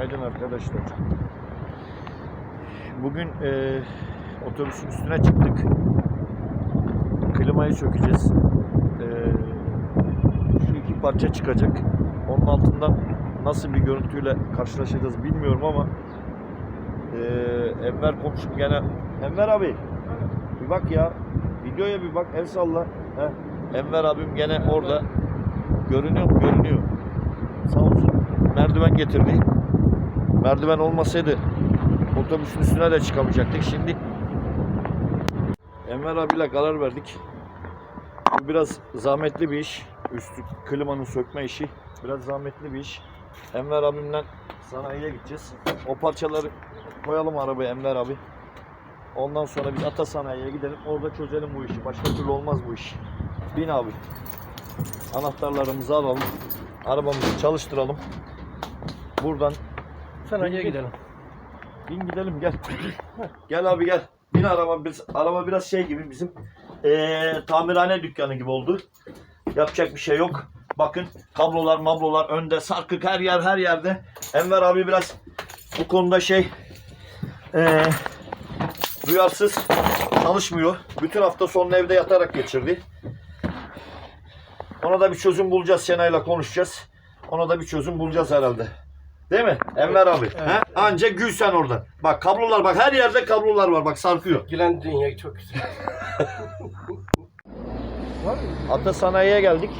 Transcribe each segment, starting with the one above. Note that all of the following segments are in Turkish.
Günaydın arkadaşlar. Bugün e, otobüsün üstüne çıktık. Klimayı sökeceğiz. E, şu iki parça çıkacak. Onun altından nasıl bir görüntüyle karşılaşacağız bilmiyorum ama e, Enver komşum gene Enver abi bir bak ya videoya bir bak el salla. Heh. Enver abim gene orada görünüyor? Görünüyor. Sağ olsun merdiven getirdi. Merdiven olmasaydı otobüsün üstüne de çıkamayacaktık. Şimdi Enver abiyle karar verdik. Bu biraz zahmetli bir iş. Üstü klimanın sökme işi. Biraz zahmetli bir iş. Enver abimle sanayiye gideceğiz. O parçaları koyalım arabaya Enver abi. Ondan sonra biz ata sanayiye gidelim. Orada çözelim bu işi. Başka türlü olmaz bu iş. Bin abi. Anahtarlarımızı alalım. Arabamızı çalıştıralım. Buradan Sanayiye gidelim. bin gidelim gel. gel abi gel. Bin araba biz araba biraz şey gibi bizim eee tamirhane dükkanı gibi oldu. Yapacak bir şey yok. Bakın kablolar mablolar önde sarkık her yer her yerde. Enver abi biraz bu konuda şey eee duyarsız çalışmıyor. Bütün hafta sonunu evde yatarak geçirdi. Ona da bir çözüm bulacağız. Sena'yla konuşacağız. Ona da bir çözüm bulacağız herhalde. Değil mi? Enver abi. He? Anca gül sen oradan. Bak kablolar bak her yerde kablolar var. Bak sarkıyor. Gülen dünya çok güzel. Ata sanayiye geldik.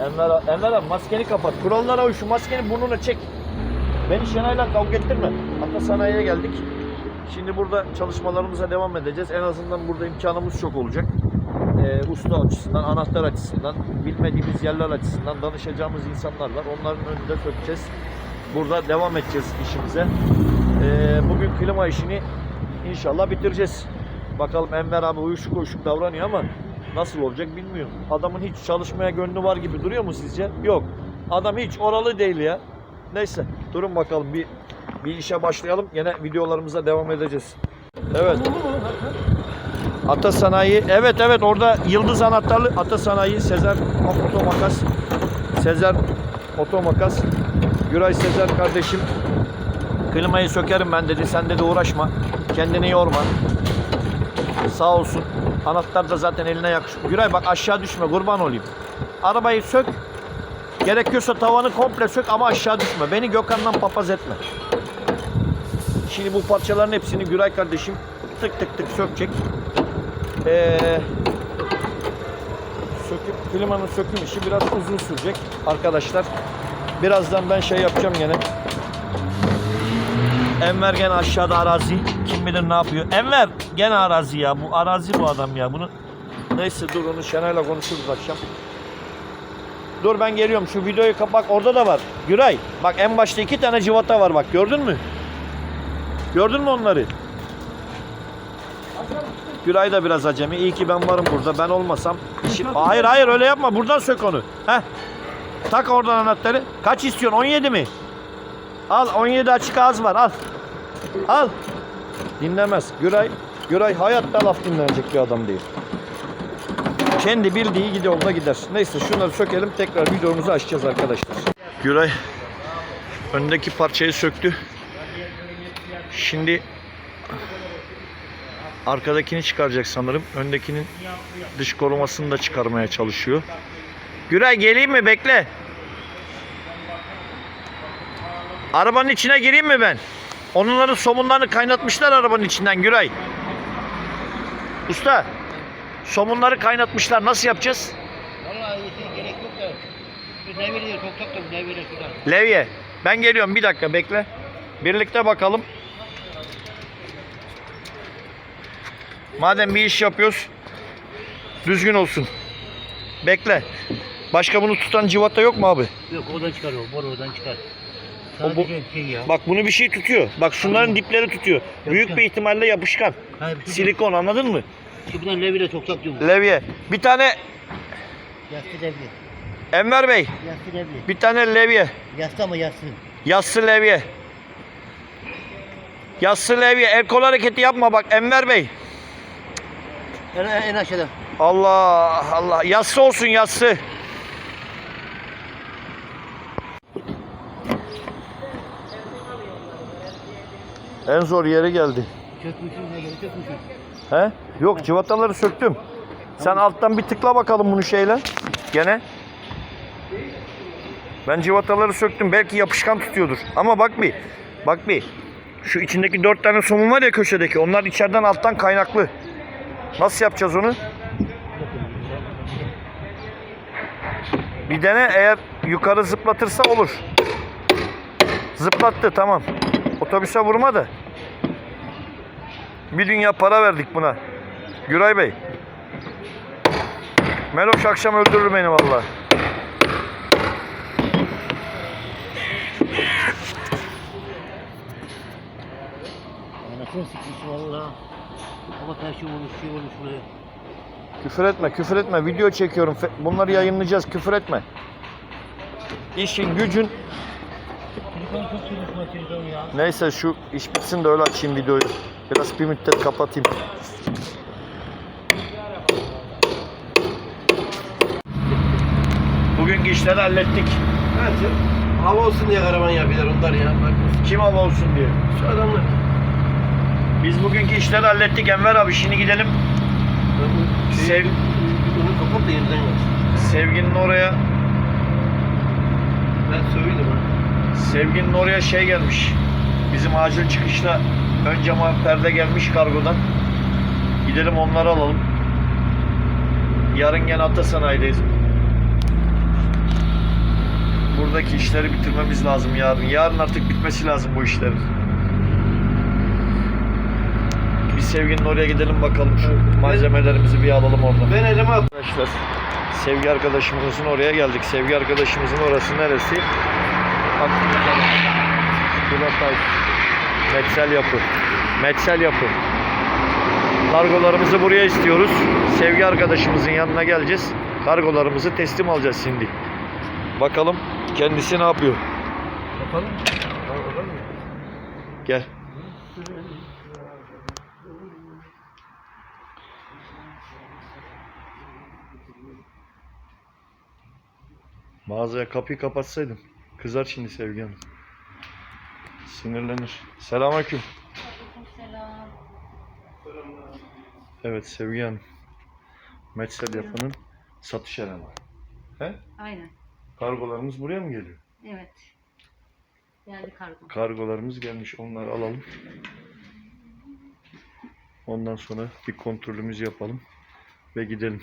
Enver, abi- Enver abi maskeni kapat. Kurallara uy şu maskeni burnuna çek. Beni Şenay'la kavga ettirme. Ata sanayiye geldik. Şimdi burada çalışmalarımıza devam edeceğiz. En azından burada imkanımız çok olacak. Ee, usta açısından, anahtar açısından, bilmediğimiz yerler açısından danışacağımız insanlar var. Onların önünde sökeceğiz. Burada devam edeceğiz işimize. Ee, bugün klima işini inşallah bitireceğiz. Bakalım Enver abi uyuşuk uyuşuk davranıyor ama nasıl olacak bilmiyorum. Adamın hiç çalışmaya gönlü var gibi duruyor mu sizce? Yok. Adam hiç oralı değil ya. Neyse durun bakalım bir bir işe başlayalım. Yine videolarımıza devam edeceğiz. Evet. Ata Sanayi. Evet evet orada Yıldız Anahtarlı Ata Sanayi Sezer Otomakas. Sezer Otomakas. Güray Sezer kardeşim klimayı sökerim ben dedi. Sen dedi uğraşma. Kendini yorma. Sağ olsun. Anahtar da zaten eline yakışıyor. Güray bak aşağı düşme kurban olayım. Arabayı sök. Gerekiyorsa tavanı komple sök ama aşağı düşme. Beni Gökhan'dan papaz etme. Şimdi bu parçaların hepsini Güray kardeşim tık tık tık sökecek. Ee, söküp klimanın söküm işi biraz uzun sürecek arkadaşlar. Birazdan ben şey yapacağım gene. Enver gene aşağıda arazi. Kim bilir ne yapıyor. Enver gene arazi ya. Bu arazi bu adam ya. Bunu neyse dur onu Şenay'la konuşuruz akşam. Dur ben geliyorum. Şu videoyu kapak orada da var. Güray bak en başta iki tane civata var bak gördün mü? Gördün mü onları? Güray da biraz acemi. İyi ki ben varım burada. Ben olmasam işi... Hayır hayır öyle yapma. Buradan sök onu. Heh. Tak oradan anahtarı. Kaç istiyorsun? 17 mi? Al 17 açık ağız var al. Al. Dinlemez. Güray, Güray hayatta laf dinlenecek bir adam değil. Kendi bildiği gidi yolda gider. Neyse şunları sökelim tekrar videomuzu açacağız arkadaşlar. Güray öndeki parçayı söktü. Şimdi arkadakini çıkaracak sanırım. Öndekinin dış korumasını da çıkarmaya çalışıyor. Güray geleyim mi? Bekle. Arabanın içine gireyim mi ben? Onların somunlarını kaynatmışlar arabanın içinden Güray. Usta, somunları kaynatmışlar. Nasıl yapacağız? Vallahi gerek yok da. Çok çok da ne veriyor şuradan. Levye. Ben geliyorum. Bir dakika bekle. Birlikte bakalım. Madem bir iş yapıyoruz, düzgün olsun. Bekle. Başka bunu tutan civata yok mu abi? Yok oradan çıkar o. Boru oradan çıkar. O bu- Sadece şey ya. Bak bunu bir şey tutuyor. Bak şunların dipleri tutuyor. Büyük bir ihtimalle yapışkan. Bir şey Silikon anladın mı? Şuradan ne veriyor çok çok diyorum. Levye. Bir tane Yastı devri. Enver Bey. Yastı devri. Bir tane levye. Yastı ama yastı. Yassı levye. Yassı levye. El kol hareketi yapma bak Enver Bey. En, en aşağıda. Allah Allah. Yassı olsun yassı. En zor yere geldi. Göre çökmüşsün. He? Yok cıvataları söktüm. Sen alttan bir tıkla bakalım bunu şeyle. Gene. Ben cıvataları söktüm. Belki yapışkan tutuyordur. Ama bak bir. Bak bir. Şu içindeki dört tane somun var ya köşedeki. Onlar içeriden alttan kaynaklı. Nasıl yapacağız onu? Bir dene eğer yukarı zıplatırsa olur. Zıplattı tamam. Otobüse vurma da. Bir dünya para verdik buna. Güray Bey. Meloş akşam öldürür beni valla. Anasını sıkmış valla. Ama taşı olmuş şey olmuş buraya. Küfür etme, küfür etme. Video çekiyorum. Bunları yayınlayacağız. Küfür etme. İşin gücün. Neyse şu iş bitsin de öyle açayım videoyu. Biraz bir müddet kapatayım. Bugünkü işleri hallettik. Evet. Hava olsun diye karavan yapıyorlar onlar ya. Bak Kim hava olsun diye. şu adamlar. Biz bugünkü işleri hallettik Enver abi. Şimdi gidelim. Sev- Onu kapat da yeniden yap. Sevginin oraya Ben söyleyeyim ha. Sevginin oraya şey gelmiş. Bizim acil çıkışta ön cama perde gelmiş kargodan. Gidelim onları alalım. Yarın gene Atasanayi'deyiz. Buradaki işleri bitirmemiz lazım yarın. Yarın artık bitmesi lazım bu işlerin. Bir Sevginin oraya gidelim bakalım şu malzemelerimizi bir alalım oradan. Ben elime. Arkadaşlar sevgi arkadaşımızın oraya geldik. Sevgi arkadaşımızın orası neresi? Kulatay. Metsel yapı. Metsel yapı. Kargolarımızı buraya istiyoruz. Sevgi arkadaşımızın yanına geleceğiz. Kargolarımızı teslim alacağız şimdi. Bakalım kendisi ne yapıyor? Yapalım. Gel. Mağazaya kapıyı kapatsaydım. Kızar şimdi Sevgi Hanım. Sinirlenir. Selamünaleyküm. Selam. Evet Sevgi Hanım. Metsel yapının satış elemanı. He? Aynen. Kargolarımız buraya mı geliyor? Evet. Geldi kargo. Kargolarımız gelmiş. Onları alalım. Ondan sonra bir kontrolümüzü yapalım ve gidelim.